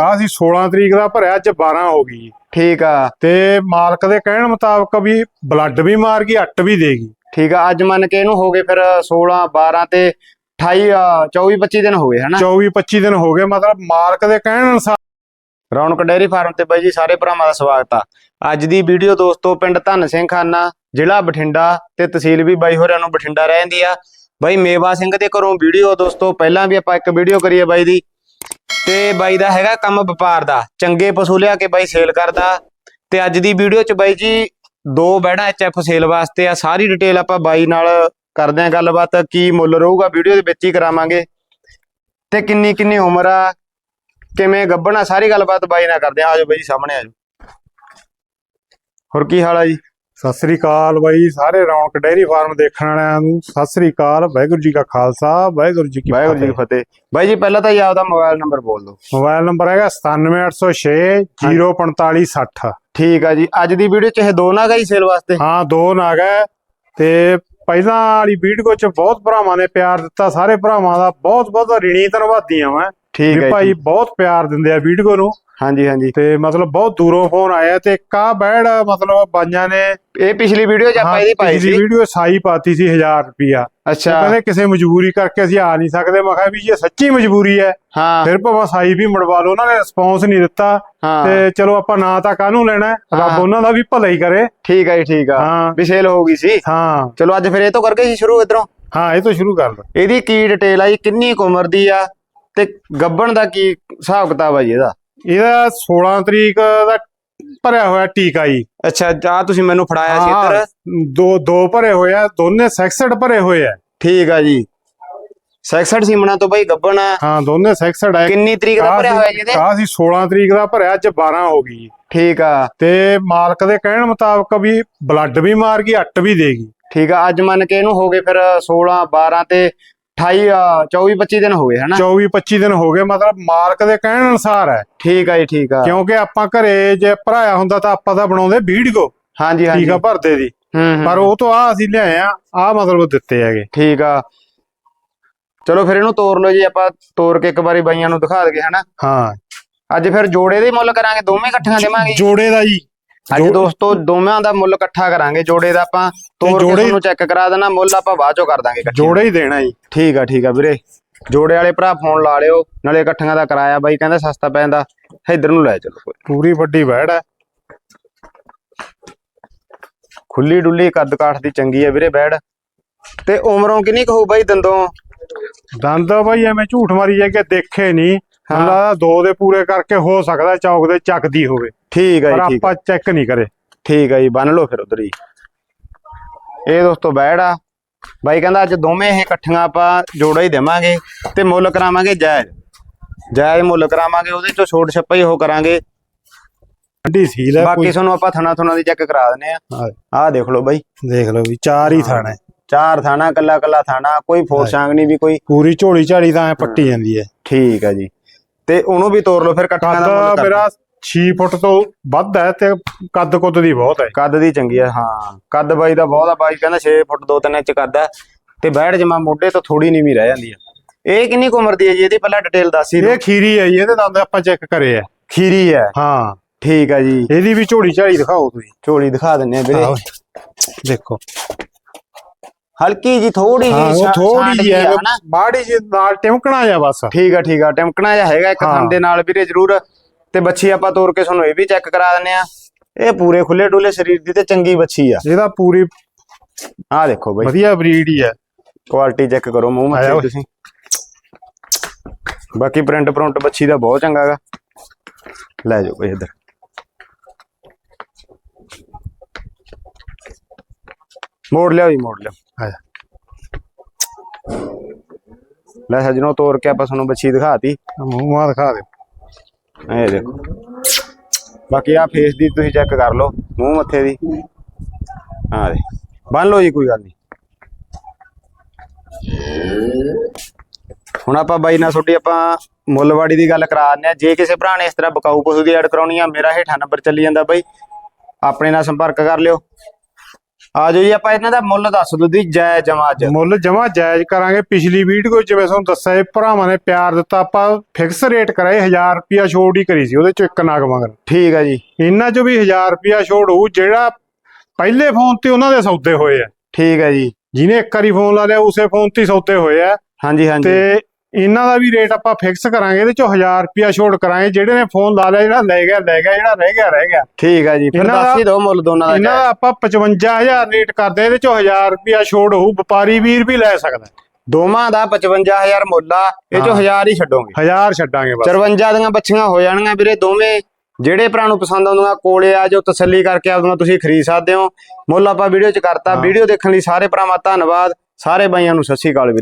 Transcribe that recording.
ਆ ਸੀ 16 ਤਰੀਕ ਦਾ ਭਰਿਆ ਅੱਜ 12 ਹੋ ਗਈ। ਠੀਕ ਆ। ਤੇ ਮਾਲਕ ਦੇ ਕਹਿਣ ਮੁਤਾਬਕ ਵੀ ਬਲੱਡ ਵੀ ਮਾਰ ਗਈ ਅੱਟ ਵੀ ਦੇਗੀ। ਠੀਕ ਆ ਅੱਜ ਮੰਨ ਕੇ ਇਹਨੂੰ ਹੋ ਗਏ ਫਿਰ 16 12 ਤੇ 28 ਆ, 24 25 ਦਿਨ ਹੋ ਗਏ ਹਨਾ? 24 25 ਦਿਨ ਹੋ ਗਏ ਮਤਲਬ ਮਾਲਕ ਦੇ ਕਹਿਣ ਅਨੁਸਾਰ। ਰੌਣਕ ਡੇਅਰੀ ਫਾਰਮ ਤੇ ਬਾਈ ਜੀ ਸਾਰੇ ਭਰਾਵਾਂ ਦਾ ਸਵਾਗਤ ਆ। ਅੱਜ ਦੀ ਵੀਡੀਓ ਦੋਸਤੋ ਪਿੰਡ ਧੰਨ ਸਿੰਘ ਖਾਨਾ ਜ਼ਿਲ੍ਹਾ ਬਠਿੰਡਾ ਤੇ ਤਹਿਸੀਲ ਵੀ ਬਾਈ ਹੋਰਾਂ ਨੂੰ ਬਠਿੰਡਾ ਰਹਿੰਦੀ ਆ। ਬਾਈ ਮੇਵਾ ਸਿੰਘ ਦੇ ਘਰੋਂ ਵੀਡੀਓ ਦੋਸਤੋ ਪਹਿਲਾਂ ਵੀ ਆਪਾਂ ਇੱਕ ਵੀਡੀਓ ਕਰੀਏ ਬਾਈ ਦੀ। ਤੇ ਬਾਈ ਦਾ ਹੈਗਾ ਕੰਮ ਵਪਾਰ ਦਾ, ਚੰਗੇ ਪਸ਼ੂ ਲਿਆ ਕੇ ਬਾਈ ਸੇਲ ਕਰਦਾ। ਤੇ ਅੱਜ ਦੀ ਵੀਡੀਓ ਚ ਬਾਈ ਜੀ ਦੋ ਬੈੜਾ ਐਚਐਫ ਸੇਲ ਵਾਸਤੇ ਆ, ਸਾਰੀ ਡਿਟੇਲ ਆਪਾਂ ਬਾਈ ਨਾਲ ਕਰਦੇ ਆ ਗੱਲਬਾਤ, ਕੀ ਮੁੱਲ ਰਹੂਗਾ ਵੀਡੀਓ ਦੇ ਵਿੱਚ ਹੀ ਕਰਾਵਾਂਗੇ। ਤੇ ਕਿੰਨੀ ਕਿੰਨੀ ਉਮਰ ਆ, ਕਿਵੇਂ ਗੱਭਣਾ ਸਾਰੀ ਗੱਲਬਾਤ ਬਾਈ ਨਾਲ ਕਰਦੇ ਆ। ਆਜੋ ਬਾਈ ਜੀ, ਸਾਹਮਣੇ ਆਜੋ ਹੋਰ ਕੀ ਹਾਲ ਆ ਜੀ? ਸਤਿ ਸ੍ਰੀ ਅਕਾਲ ਬਾਈ ਸਾਰੇ ਰੌਣਕ ਡੇਅਰੀ ਫਾਰਮ ਦੇਖਣ ਵਾਲਿਆਂ ਨੂੰ। ਸਤਿ ਸ੍ਰੀ ਅਕਾਲ ਵਾਹਿਗੁਰੂ ਜੀ ਕਾ ਖਾਲਸਾ ਵਾਹਿਗੁਰੂ ਜੀ ਕੀ ਵਾਹਿਗੁਰੂ ਜੀ ਕੀ ਫਤਿਹ। ਬਾਈ ਜੀ ਪਹਿਲਾਂ ਤਾਂ ਇਹ ਆਪਦਾ ਮੋਬਾਈਲ ਨੰਬਰ ਬੋਲ ਦਿਓ। ਮੋਬਾਈਲ ਨੰਬਰ ਹੈਗਾ 97806 04560 ਠੀਕ ਆ ਜੀ। ਅੱਜ ਦੀ ਵੀਡੀਓ ਚ ਇਹ ਦੋ ਨਾ ਗਈ ਸੇਲ ਵਾਸਤੇ? ਹਾਂ ਦੋ ਨਾਗ ਹੈ ਤੇ ਪਹਿਲਾਂ ਵਾਲੀ ਵੀਡੀਓ ਚ ਬਹੁਤ ਭਰਾਵਾਂ ਨੇ ਪਿਆਰ ਦਿੱਤਾ। ਸਾਰੇ ਭਰਾਵਾਂ ਦਾ ਬਹੁਤ ਬਹੁਤ ਰਿਣੀ ਧੰਨਵਾਦੀ ਆ ਮੈਂ ਠੀਕ ਹੈ ਭਾਈ ਬਹੁਤ ਪਿਆਰ ਦਿੰਦੇ ਆ ਵੀਡੀਓ ਨੂੰ। ਹਾਂਜੀ ਹਾਂਜੀ। ਤੇ ਮਤਲਬ ਬਹੁਤ ਦੂਰੋਂ ਫੋਨ ਆਇਆ ਤੇ ਕਾ ਬੈੜ ਮਤਲਬ ਬਾਈਆਂ ਨੇ ਇਹ ਪਿਛਲੀ ਵੀਡੀਓ ਚ ਆਪਾਂ ਇਹਦੀ ਪਾਈ ਸੀ। ਵੀਡੀਓ ਸਾਈ ਪਾਤੀ ਸੀ 1000 ਰੁਪਿਆ ਅੱਛਾ। ਕਹਿੰਦੇ ਕਿਸੇ ਮਜਬੂਰੀ ਕਰਕੇ ਅਸੀਂ ਆ ਨਹੀਂ ਸਕਦੇ। ਮੈਂ ਕਿਹਾ ਵੀ ਜੇ ਸੱਚੀ ਮਜਬੂਰੀ ਹੈ। ਹਾਂ। ਫਿਰ ਭਾਵੇਂ ਸਾਈ ਵੀ ਮੜਵਾ ਲਓ ਉਹਨਾਂ ਨੇ ਰਿਸਪੌਂਸ ਨਹੀਂ ਦਿੱਤਾ। ਹਾਂ। ਤੇ ਚਲੋ ਆਪਾਂ ਨਾ ਤਾਂ ਕਾਹਨੂੰ ਲੈਣਾ ਹੈ, ਰੱਬ ਹਾਂ। ਉਹਨਾਂ ਦਾ ਵੀ ਭਲਾ ਹੀ ਕਰੇ। ਠੀਕ ਆ ਜੀ ਠੀਕ ਆ। ਹਾਂ। ਵੀ ਸੇਲ ਹੋ ਗਈ ਸੀ। ਹਾਂ। ਚਲੋ ਅੱਜ ਫਿਰ ਇਹ ਤੋਂ ਕਰਕੇ ਸੀ ਸ਼ੁਰੂ ਇਧਰੋਂ। ਹਾਂ ਇਹ ਤੋਂ ਸ਼ੁਰੂ ਕਰ ਲਓ। ਇਹਦੀ ਕੀ ਡਿਟੇਲ ਆ ਜੀ ਕਿੰਨੀ ਕੁ ਉਮਰ ਦੀ ਆ ਤੇ ਗੱਭਣ ਦਾ ਕੀ ਹਿਸਾਬ ਕਿਤਾਬ ਆ ਜੀ ਇਹਦਾ? ਇਹਦਾ 16 ਤਰੀਕ ਦਾ ਭਰਿਆ ਹੋਇਆ ਟੀਕਾ ਜੀ। ਅੱਛਾ ਆ ਤੁਸੀਂ ਮੈਨੂੰ ਫੜਾਇਆ ਸੀ ਇੱਧਰ? ਦੋ ਦੋ ਭਰੇ ਹੋਏ ਆ ਦੋਨੇ ਸੈਕਸਡ ਭਰੇ ਹੋਏ ਆ। ਠੀਕ ਆ ਜੀ। 66 ਸੀਮਣਾ ਤੋਂ ਬਾਈ ਗੱਭਣ ਆ। ਹਾਂ ਦੋਨੇ ਸੈਕਸਡ ਆ। ਕਿੰਨੀ ਤਰੀਕ ਦਾ ਭਰਿਆ ਹੋਇਆ ਜੀ ਇਹਦੇ? ਆ ਸੀ 16 ਤਰੀਕ ਦਾ ਭਰਿਆ ਅੱਜ 12 ਹੋ ਗਈ ਠੀਕ ਆ। ਤੇ ਮਾਲਕ ਦੇ ਕਹਿਣ ਮੁਤਾਬਕ ਵੀ ਬਲੱਡ ਵੀ ਮਾਰ ਗਈ ਅੱਟ ਵੀ ਦੇਗੀ ਠੀਕ ਆ ਅੱਜ ਮੰਨ ਕੇ ਇਹਨੂੰ ਹੋ ਗਏ ਫਿਰ 16 12 ਤੇ 28 ਆ, 24 25 ਦਿਨ ਹੋ ਗਏ ਹਨਾ? 24 25 ਦਿਨ ਹੋ ਗਏ ਮਤਲਬ ਮਾਲਕ ਦੇ ਕਹਿਣ ਅਨੁਸਾਰ ਹੈ। ਠੀਕ ਆ ਜੀ ਠੀਕ ਆ। ਕਿਉਂਕਿ ਆਪਾਂ ਘਰੇ ਜੇ ਭਰਾਇਆ ਹੁੰਦਾ ਤਾਂ ਆਪਾਂ ਤਾਂ ਬਣਾਉਂਦੇ ਵੀਡੀਓ ਹਾਂਜੀ ਹਾਂਜੀ। ਟੀਕਾ ਭਰਦੇ ਦੀ। ਪਰ ਉਹ ਤੋਂ ਆ ਅਸੀਂ ਲਿਆਏ ਆ ਆ ਮਤਲਬ ਦਿੱਤੇ ਹੈਗੇ। ਠੀਕ ਆ। ਚਲੋ ਫਿਰ ਇਹਨੂੰ ਤੋੜ ਲਓ ਜੀ ਆਪਾਂ ਤੋੜ ਕੇ ਇੱਕ ਵਾਰੀ ਬਾਈਆਂ ਨੂੰ ਦਿਖਾ ਦਈਏ ਹਨਾ? ਹਾਂ। ਅੱਜ ਫਿਰ ਜੋੜੇ ਦੇ ਮੁੱਲ ਕਰਾਂਗੇ ਦੋਵੇਂ ਇਕੱਠੀਆਂ ਦੇਵਾਂਗੇ? ਜੋੜੇ ਦਾ ਜੀ। ਅੱਜ ਦੋਸਤੋ ਦੋਵਾਂ ਦਾ ਮੁੱਲ ਇਕੱਠਾ ਕਰਾਂਗੇ ਜੋੜੇ ਦਾ ਆਪਾਂ ਤੋੜ ਕੇ ਤੁਹਾਨੂੰ ਚੈੱਕ ਕਰਾ ਦੇਣਾ ਮੁੱਲ ਆਪਾਂ ਬਾਅਦ ਚੋਂ ਕਰ ਦਾਂਗੇ ਜੋੜੇ ਹੀ ਦੇਣਾ ਜੀ। ਠੀਕ ਆ ਠੀਕ ਆ ਵੀਰੇ। ਜੋੜੇ ਵਾਲੇ ਭਰਾ ਫੋਨ ਲਾ ਲਿਓ ਨਾਲੇ ਇਕੱਠੀਆਂ ਦਾ ਕਿਰਾਇਆ ਬਾਈ ਕਹਿੰਦਾ ਸਸਤਾ ਪੈਂਦਾ ਇੱਧਰ ਨੂੰ ਲੈ ਚਲੋ ਕੋਈ। ਪੂਰੀ ਵੱਡੀ ਵੈੜ ਹੈ ਖੁੱਲੀ ਡੁੱਲੀ ਕੱਦ ਕਾਠ ਦੀ ਚੰਗੀ ਆ ਵੀਰੇ ਬੈੜ ਤੇ ਉਮਰੋਂ ਕਿੰਨੀ ਕੁ ਹੋਊ ਬਾਈ ਦੰਦੋਂ? ਦੰਦ ਬਾਈ ਐਵੇਂ ਝੂਠ ਮਾਰੀ ਜਾ ਕੇ ਦੇਖੇ ਨਹੀਂ ਹਾਂ। ਹੁੰਦਾ ਦੋ ਦੇ ਪੂਰੇ ਕਰਕੇ ਹੋ ਸਕਦਾ ਚੌਕ ਦੇ ਚੱਕਦੀ ਹੋਵੇ। ਠੀਕ ਪਰ ਜੀ ਠੀਕ ਆਪਾਂ ਚੈੱਕ ਨਹੀਂ ਕਰੇ। ਠੀਕ ਆ ਜੀ ਬੰਨ ਲਓ ਫਿਰ ਉਧਰ ਹੀ ਇਹ ਦੋਸਤੋ ਬੈੜ ਬਾਈ ਕਹਿੰਦਾ ਅੱਜ ਦੋਵੇਂ ਇਹ ਇਕੱਠੀਆਂ ਆਪਾਂ ਜੋੜਾ ਹੀ ਦੇਵਾਂਗੇ ਤੇ ਮੁੱਲ ਕਰਾਵਾਂਗੇ ਜਾਇਜ਼। ਜਾਇਜ਼ ਮੁੱਲ ਕਰਾਵਾਂਗੇ ਉਹਦੇ ਚੋਂ ਛੋਟ ਛੱਪਾ ਹੀ ਉਹ ਕਰਾਂਗੇ। ਵੱਡੀ ਸੀਲ ਹੈ ਬਾਕੀ ਤੁਹਾਨੂੰ ਆਪਾਂ ਥਣਾ ਥੁਣਾ ਦੀ ਚੈੱਕ ਕਰਾ ਦਿੰਨੇ ਆ। ਹਾਂ, ਆਹ ਦੇਖ ਲਓ ਬਾਈ। ਦੇਖ ਲਓ ਵੀ ਚਾਰ ਹੀ ਥਾਣਾ ਹੈ। ਚਾਰ ਥਾਣਾ ਕੱਲਾ ਕੱਲਾ ਥਾਣਾ ਕੋਈ ਫੋਰਸ਼ਾਂਗ ਨਹੀਂ ਵੀ ਕੋਈ ਪੂਰੀ ਝੋਲੀ ਝਾੜੀ ਤਾਂ ਐ ਪੱਟੀ ਜਾਂਦੀ ਹੈ। ਠੀਕ ਆ ਜੀ। ਤੇ ਉਹਨੂੰ ਵੀ ਤੋੜ ਲਓ ਫਿਰ ਇਕੱਠੀਆਂ ਦਾ ਮੁੱਲ ਕੱਦ ਕਰ ਮੇਰਾ 6 ਫੁੱਟ ਤੋਂ ਵੱਧ ਹੈ ਤੇ ਕੱਦ ਕੁੱਦ ਦੀ ਬਹੁਤ ਹੈ। ਕੱਦ ਦੀ ਚੰਗੀ ਆ ਹਾਂ। ਕੱਦ ਬਾਈ ਦਾ ਬਹੁਤ ਆ ਬਾਈ ਕਹਿੰਦਾ 6 ਫੁੱਟ 2-3 ਇੰਚ ਕੱਦ ਆ ਤੇ ਬੈੜ ਜਮਾ ਮੋਢੇ ਤੋਂ ਥੋੜੀ ਨੀਵੀਂ ਰਹਿ ਜਾਂਦੀ ਆ ਇਹ ਕਿੰਨੀ ਕੁ ਉਮਰ ਦੀ ਹੈ ਜੀ? ਇਹਦੀ ਪਹਿਲਾਂ ਡਿਟੇਲ ਦੱਸ ਹੀ ਦਿਓ। ਇਹ ਖੀਰੀ ਹੈ ਜੀ ਇਹਦੇ ਦੰਦ ਆਪਾਂ ਚੈੱਕ ਕਰੇ ਆ। ਖੀਰੀ ਹੈ? ਹਾਂ। ਠੀਕ ਆ ਜੀ। ਇਹਦੀ ਵੀ ਝੋਲੀ ਝਾੜੀ ਦਿਖਾਓ ਤੁਸੀਂ। ਝੋਲੀ ਦਿਖਾ ਦਿੰਨੇ ਆ ਵੀਰੇ। ਦੇਖੋ। ਹਲਕੀ ਜੀ ਥੋੜੀ ਹਾਂ ਜੀ ਉਹ ਥੋੜੀ ਜਿਹੀ ਹੈ ਮਾੜੀ ਜੀ ਨਾਲ ਟਿਮਕਣਾ ਜਾ ਬਸ। ਠੀਕ ਆ ਠੀਕ ਆ ਟਮਕਣਾ ਜਿਹਾ ਹੈਗਾ ਇੱਕ ਹਾਂ। ਥਣ ਦੇ ਨਾਲ ਵੀਰੇ ਜ਼ਰੂਰ। ਤੇ ਬੱਚੀ ਆਪਾਂ ਤੋੜ ਕੇ ਤੁਹਾਨੂੰ ਇਹ ਵੀ ਚੈੱਕ ਕਰਾ ਦਿੰਨੇ ਆ। ਇਹ ਪੂਰੇ ਖੁੱਲੇ ਡੁੱਲੇ ਸਰੀਰ ਦੀ ਤੇ ਚੰਗੀ ਬੱਚੀ ਆ। ਇਹਦਾ ਪੂਰੀ ਆਹ ਦੇਖੋ ਬਾਈ। ਵਧੀਆ ਬਰੀਡ ਹੀ ਹੈ ਕੁਆਲਿਟੀ ਚੈੱਕ ਕਰੋ ਮੂੰਹ ਮੱਥੇ। ਤੁਸੀਂ। ਬਾਕੀ ਪ੍ਰਿੰਟ ਪ੍ਰਿੰਟ ਬੱਚੀ ਦਾ ਬਹੁਤ ਚੰਗਾ ਗਾ। ਲੈ ਜਾਓ ਬਈ ਇੱਧਰ। ਮੋੜ ਲਿਆਓ ਜੀ ਮੋੜ ਲਿਆਓ ਆਇਆ ਲੈ ਸਜਣੋ ਤੋੜ ਕੇ ਆਪਾਂ ਤੁਹਾਨੂੰ ਬੱਚੀ ਦਿਖਾਤੀ। ਮੂੰਹ ਦਿਖਾ ਦੇ। ਇਹ ਦੇਖੋ। ਬਾਕੀ ਆ ਫੇਸ ਦੀ ਤੁਸੀਂ ਚੈੱਕ ਕਰ ਲਓ ਮੂੰਹ ਮੱਥੇ ਦੀ। ਆ ਦੇ ਬੰਨ ਲਓ ਜੀ ਕੋਈ ਗੱਲ ਨਹੀਂ। ਹੁਣ ਆਪਾਂ ਬਾਈ ਨਾਲ ਤੁਹਾਡੀ ਆਪਾਂ ਮੁੱਲਵਾੜੀ ਦੀ ਗੱਲ ਕਰਾ ਦਿੰਦੇ ਆ ਜੇ ਕਿਸੇ ਭਰਾ ਨੇ ਇਸ ਤਰ੍ਹਾਂ ਬਕਾਊ ਪਸ਼ੂ ਦੀ ਐਡ ਕਰਾਉਣੀ ਆ ਮੇਰਾ ਹੇਠਾਂ ਨੰਬਰ ਚੱਲੀ ਜਾਂਦਾ ਬਾਈ। ਆਪਣੇ ਨਾਲ ਸੰਪਰਕ ਕਰ ਲਿਓ। ਆਜੋ ਜੀ ਆਪਾਂ ਇਹਨਾਂ ਦਾ ਮੁੱਲ ਦੱਸ ਦੋ ਦੀ ਜੈ ਜਮਾ ਅੱਜ ਮੁੱਲ ਜਮਾ ਜਾਇਜ਼ ਕਰਾਂਗੇ। ਪਿਛਲੀ ਵੀਡੀਓ ਜਿਵੇਂ ਤੁਹਾਨੂੰ ਦੱਸਿਆ ਇਹ ਭਰਾਵਾਂ ਨੇ ਪਿਆਰ ਦਿੱਤਾ ਆਪਾਂ ਫਿਕਸ ਰੇਟ ਕਰਾਏ 1000 ਰੁਪਿਆ ਛੋੜ ਹੀ ਕਰੀ ਸੀ ਉਹਦੇ ਚੋਂ ਇੱਕ ਨਾਗ ਮਗਰ। ਠੀਕ ਹੈ ਜੀ। ਇਹਨਾਂ ਚੋਂ ਵੀ 1000 ਰੁਪਿਆ ਛੋੜ ਹੋਊ ਜਿਹੜਾ ਪਹਿਲੇ ਫੋਨ ਤੇ ਉਹਨਾਂ ਦੇ ਸੌਦੇ ਹੋਏ ਆ। ਠੀਕ ਹੈ ਜੀ। ਜਿਹਨੇ ਇੱਕ ਵਾਰੀ ਫੋਨ ਲਾ ਲਿਆ ਉਸੇ ਫੋਨ ਤੇ ਹੀ ਸੌਦੇ ਹੋਏ ਆ। ਹਾਂਜੀ ਹਾਂਜੀ। ਤੇ ਇਹਨਾਂ ਦਾ ਵੀ ਰੇਟ ਆਪਾਂ ਫਿਕਸ ਕਰਾਂਗੇ ਇਹਦੇ ਚੋਂ 1000 ਰੁਪਿਆ ਛੋੜ ਕਰਾਂਗੇ ਜਿਹੜੇ ਨੇ ਫੋਨ ਲਾ ਲਿਆ ਜਿਹੜਾ ਲੈ ਗਿਆ ਲੈ ਗਿਆ ਜਿਹੜਾ ਰਹਿ ਗਿਆ ਰਹਿ ਗਿਆ ਠੀਕ ਹੈ ਜੀ ਫਿਰ ਇਹਨਾਂ ਦੱਸ ਦਾ- ਹੀ ਦਿਓ ਮੁੱਲ ਦੋਨਾਂ ਦਾ ਇਹਨਾਂ ਦਾ। ਆਪਾਂ 55000 ਰੇਟ ਕਰਦੇ ਆ, ਇਹਦੇ ਚੋਂ 1000 ਰੁਪਿਆ ਛੋੜ ਹੋਊ ਵਪਾਰੀ ਵੀਰ ਵੀ ਲੈ ਸਕਦਾ ਦੋਵਾਂ ਦਾ 55000 ਮੁੱਲ ਆ ਇਹ ਚੋਂ ਹਾਂ। 1000 ਹੀ ਛੱਡੋਗੇ 1000 ਛੱਡਾਂਗੇ ਬਸ 54 ਦੀਆਂ ਬੱਚੀਆਂ ਹੋ ਜਾਣਗੀਆਂ ਵੀਰੇ ਦੋਵੇਂ ਜਿਹੜੇ ਭਰਾ ਨੂੰ ਪਸੰਦ ਆਉਂਦੀਆਂ ਕੋਲੇ ਆ ਜੋ ਤਸੱਲੀ ਕਰਕੇ ਆਪਦੀਆਂ ਤੁਸੀਂ ਖਰੀਦ ਸਕਦੇ ਹੋ ਮੁੱਲ ਆਪਾਂ ਵੀਡੀਓ 'ਚ ਕਰਤਾ। ਵੀਡੀਓ ਦੇਖਣ ਲਈ ਸਾਰੇ ਭਰਾਵਾਂ ਧੰਨਵਾਦ ਸਾਰੇ ਬਾਈਆਂ ਨੂੰ ਸਤਿ ਸ਼੍ਰੀ ਅਕਾਲ ਵੀਰੇ